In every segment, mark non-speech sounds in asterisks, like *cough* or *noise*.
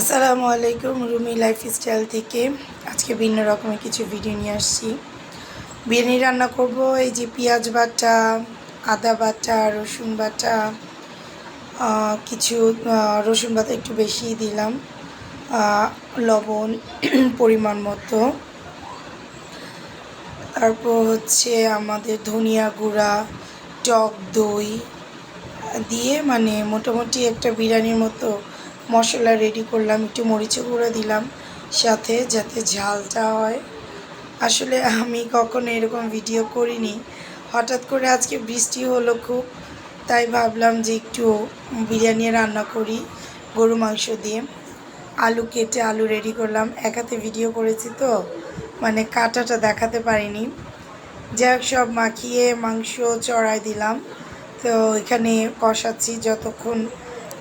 আসসালামু আলাইকুম, রুমি লাইফস্টাইল থেকে। আজকে ভিন্ন রকমের কিছু ভিডিও নিয়ে আসছি। বিরিয়ানি রান্না করব, এই যে পেঁয়াজ বাটা, আদা বাটা, রসুন বাটা কিছু রসুন বাটা একটু বেশি দিলাম লবণ *clears throat* পরিমাণ মতো। তারপর হচ্ছে আমাদের ধনিয়া গুঁড়া, টক দই, দিয়ে মানে মোটামুটি একটা বিরিয়ানির মতো মশলা রেডি করলাম, একটু মরিচে গুঁড়ো দিলাম, সাথে যাতে ঝালটা হয়। আসলে আমি কখনো এরকম ভিডিও করিনি। হঠাৎ করে আজকে বৃষ্টি হলো খুব, তাই ভাবলাম যে একটু বিরিয়ানি রান্না করি, গরু মাংস দিয়ে। আলু কেটে আলু রেডি করলাম, এক হাতে ভিডিও করেছি তো মানে কাটাটা দেখাতে পারিনি। যাই হোক, সব মাখিয়ে মাংস চড়াই দিলাম, তো এখানে কষাচ্ছি যতক্ষণ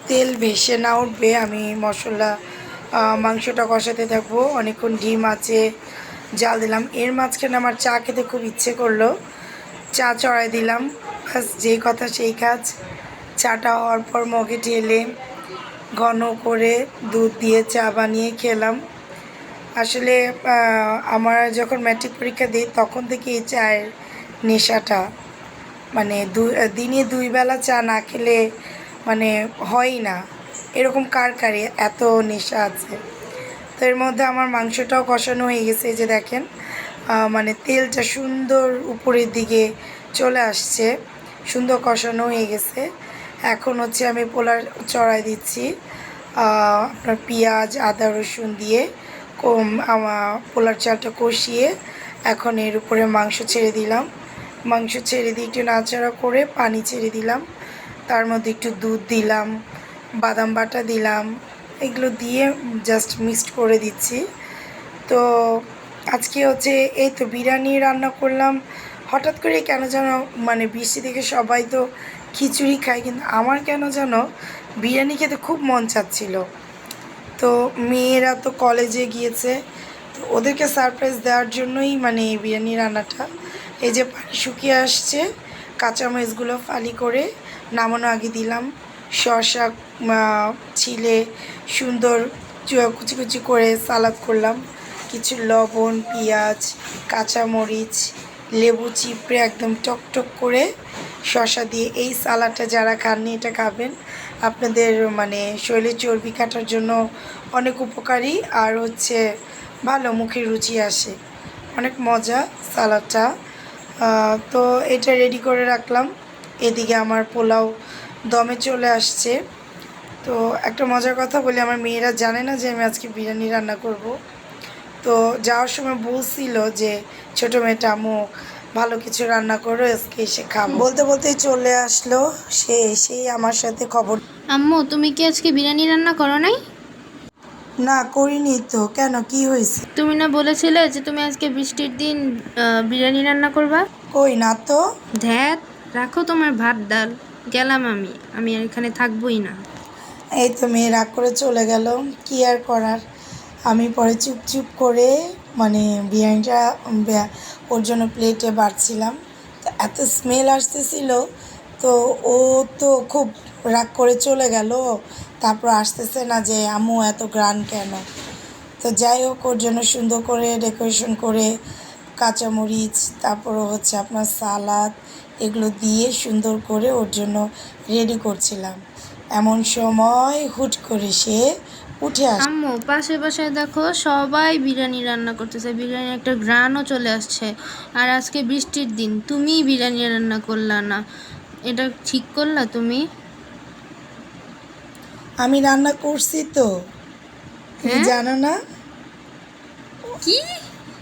তেল ভেসে না উঠবে, আমি মশলা মাংসটা কষাতে থাকব। অনেকক্ষণ ডিম আছে, জাল দিলাম। এর মাঝখানে আমার চা খেতে খুব ইচ্ছে করল। চা চড়াই দিলাম। ব্যাস যেই কথা সেই কাজ। চাটা হওয়ার পর মগে ঢেলে, ঘন করে দুধ দিয়ে চা বানিয়ে খেলাম। আসলে আমার যখন ম্যাট্রিক পরীক্ষা দিই, তখন থেকে এই চায়ের নেশাটা মানে দুই দিনে দুই বেলা চা না খেলে মানে হয়ই না। এরকম কার কারে এত নেশা আছে। তো এর মধ্যে আমার মাংসটাও কষানো হয়ে গেছে যে দেখেন। মানে তেলটা সুন্দর উপরের দিকে চলে আসছে। সুন্দর কষানো হয়ে গেছে। এখন হচ্ছে আমি পোলার চড়াই দিচ্ছি। আপনার পেঁয়াজ, আদা, রসুন দিয়ে কম পোলার চালটা কষিয়ে এখন এর উপরে মাংস ছেড়ে দিলাম। মাংস ছেড়ে দিয়ে একটু নাড়াচাড়া করে পানি ছেড়ে দিলাম। তার মধ্যে একটু দুধ দিলাম, বাদাম বাটা দিলাম, এগুলো দিয়ে জাস্ট মিক্সড করে দিচ্ছি। তো আজকে হচ্ছে এই তো বিরিয়ানি রান্না করলাম। হঠাৎ করে কেন যেন মানে বৃষ্টি থেকে সবাই তো খিচুড়ি খায়, কিন্তু আমার কেন যেন বিরিয়ানি খেতে খুব মন চাচ্ছিল। তো মেয়েরা তো কলেজে গিয়েছে, তো ওদেরকে সারপ্রাইজ দেওয়ার জন্যই মানে এই বিরিয়ানি রান্নাটা। এই যে পানি শুকিয়ে আসছে, কাঁচামরিচগুলো ফালি করে নামানো আগে দিলাম। আহ, ছিলে সুন্দর কুচি কুচি করে সালাদ করলাম। কিছু লবণ পেঁয়াজ কাঁচামরিচ লেবু চিপড়ে একদম টকটক করে শসা দিয়ে এই সালাডটা যারা খাননি এটা খাবেন। আপনাদের মানে শরীরে চর্বি কাটার জন্য অনেক উপকারী আর হচ্ছে ভালো মুখে রুচি আসে। অনেক মজা সালাডটা তো এটা রেডি করে রাখলাম। এদিকে আমার পোলাও দমে চলে আসছে। তো একটা মজার কথা বলি আমার মেয়েরা জানে না যে আমি আজকে বিরিয়ানি রান্না করব। তো যাওয়ার সময় বলছিল যে ছোটো মেয়েটা আমু ভালো কিছু রান্না করো আজকে এসে খাম বলতে বলতেই চলে আসলো সে এসেই আমার সাথে খবর আম্মু তুমি কি আজকে বিরিয়ানি রান্না করো নাই? না করিনি তো। কেন? কি হয়েছে? তুমি না বলেছিলে যে তুমি আজকে বৃষ্টির দিন বিরিয়ানি রান্না করবা? কই না তো? ধ্যাত রাখো তোমার ভাত, ডাল। গেলাম আমি। আমি আর এখানে থাকবোই না। এই তো মেয়ে রাগ করে চলে গেল। কি আর করার? আমি পরে চুপ চুপ করে মানে বিরিয়ানিটা ওর জন্য প্লেটে বাড়ছিলাম। তো এত স্মেল আসতেছিল, তো ও তো খুব রাগ করে চলে গেল। তারপর আসতেছে না যে, আম্মু, এত গ্রান কেন? তো যাই হোক, ওর জন্য সুন্দর করে ডেকোরেশন করে কাঁচামরিচ তারপরও হচ্ছে আপনার সালাদ এগুলো দিয়ে সুন্দর করে ওর জন্য রেডি করছিলাম। এমন সময় হুট করে সে উঠে আসে আম্মু পাশে পাশে দেখো সবাই বিরিয়ানি রান্না করতেছে। বিরিয়ানি একটা গ্রানও চলে আসছে। আর আজকে বৃষ্টির দিন তুমিই বিরিয়ানি রান্না করলা না। এটা ঠিক করলা তুমি? আমি রান্না করছি তো। তুমি হ্যাঁ? জানো না? কি?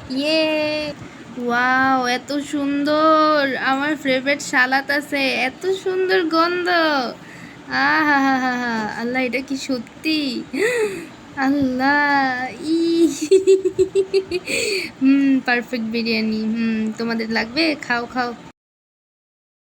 ইয়ে। ওয়াও এত সুন্দর। আমার ফেভারিট সালাদ আছে। এত সুন্দর গন্ধ। আহা হা হা হা আল্লাহ, এটা কি সত্যি? আল্লাহ ই হুম পারফেক্ট বিরিয়ানি। হুম, তোমাদের লাগবে? খাও খাও।